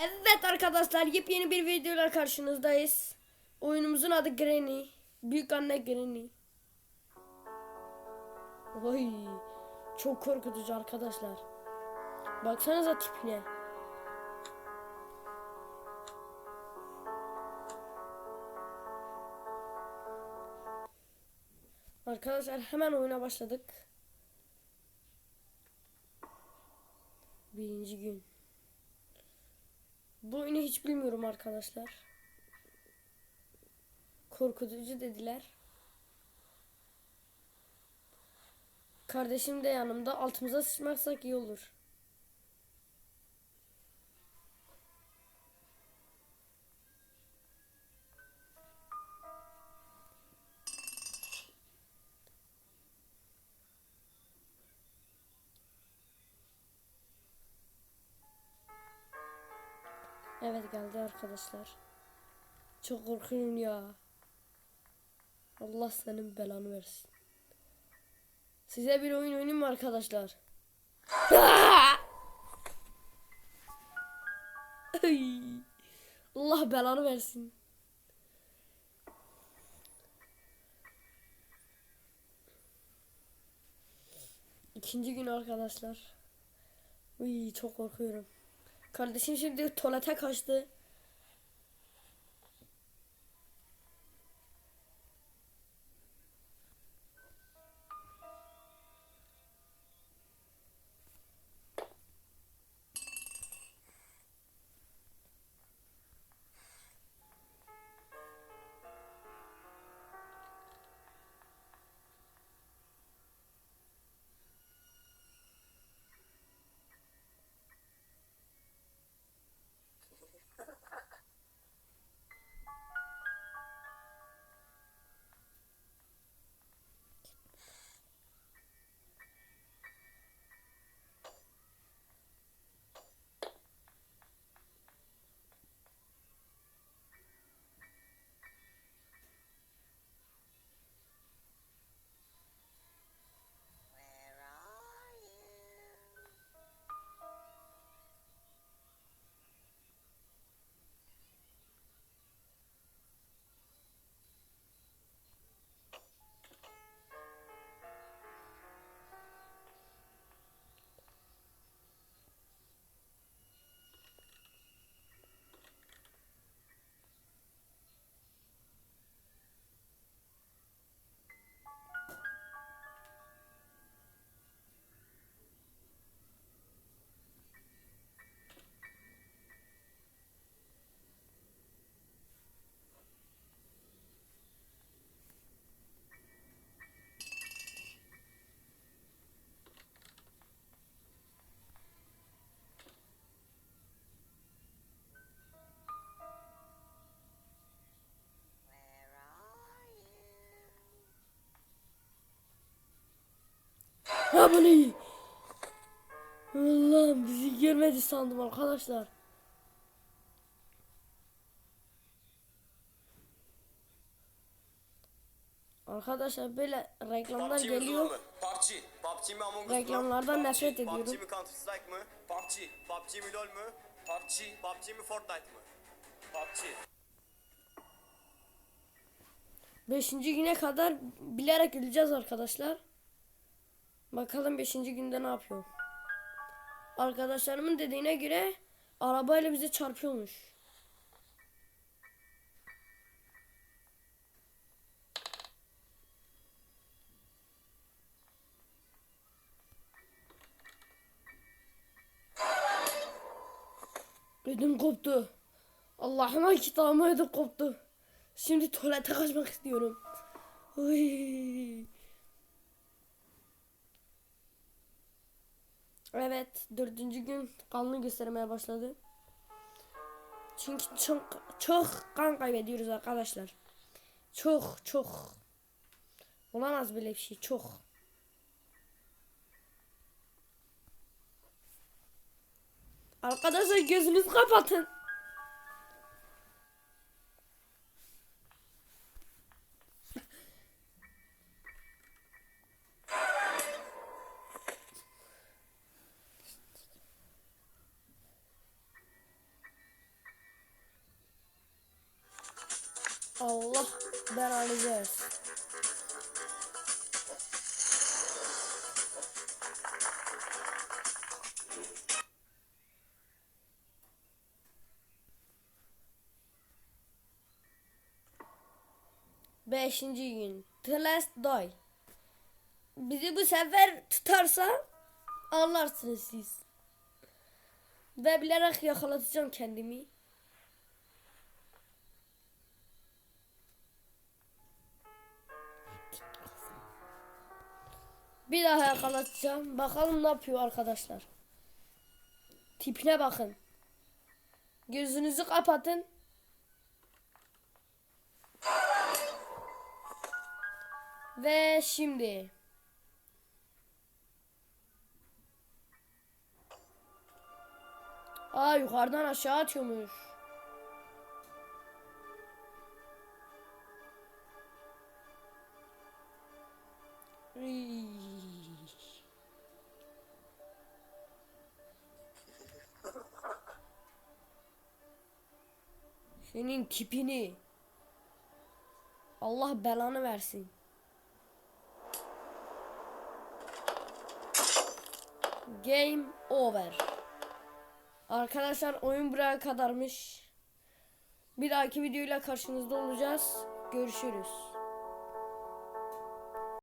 Evet arkadaşlar yepyeni bir videoyla karşınızdayız. Oyunumuzun adı Granny. Büyük anne Granny. Oy, çok korkutucu arkadaşlar. Baksanıza tipine. Arkadaşlar hemen oyuna başladık. Birinci gün. Bu oyunu hiç bilmiyorum arkadaşlar. Korkutucu dediler. Kardeşim de yanımda. Altımıza sıçmazsak iyi olur. Evet geldi arkadaşlar. Çok korkuyorum ya. Allah senin belanı versin. Size bir oyun oynayayım mı arkadaşlar? Allah belanı versin. İkinci gün arkadaşlar. Uy çok korkuyorum. Kardeşim şimdi tuvalete kaçtı. You? Ha bu ne? Allah'ım bizi görmedi sandım arkadaşlar. Arkadaşlar böyle reklamlar PUBG geliyor. PUBG. PUBG mi Among Us mı? Reklamlardan PUBG. nefret ediyorum. PUBG mi Counter Strike mı? PUBG. PUBG mi LoL mü? PUBG. PUBG mi Fortnite mı? PUBG. Beşinci güne kadar bilerek öleceğiz arkadaşlar. Bakalım beşinci günde ne yapıyor. Arkadaşlarımın dediğine göre arabayla bize çarpıyormuş. Ödüm koptu. Allah'ıma kitabıma ödüm koptu. Şimdi tuvalete kaçmak istiyorum. Uy. Evet, dördüncü gün kanlı göstermeye başladı. Çünkü çok çok kan kaybediyoruz arkadaşlar. Çok çok. Olamaz böyle bir şey çok. Arkadaşlar gözünüzü kapatın. Allah belanızı versin. Beşinci gün. The Last Die. Bizi bu sefer tutarsa anlarsınız siz. Ve bilerek yakalatacağım kendimi. Bir daha yakalatacağım. Bakalım ne yapıyor arkadaşlar. Tipine bakın. Gözünüzü kapatın. Ve şimdi. Aa yukarıdan aşağı atıyormuş. Iy. Senin tipini. Allah belanı versin. Game over. Arkadaşlar oyun buraya kadarmış. Bir dahaki videoyla karşınızda olacağız. Görüşürüz.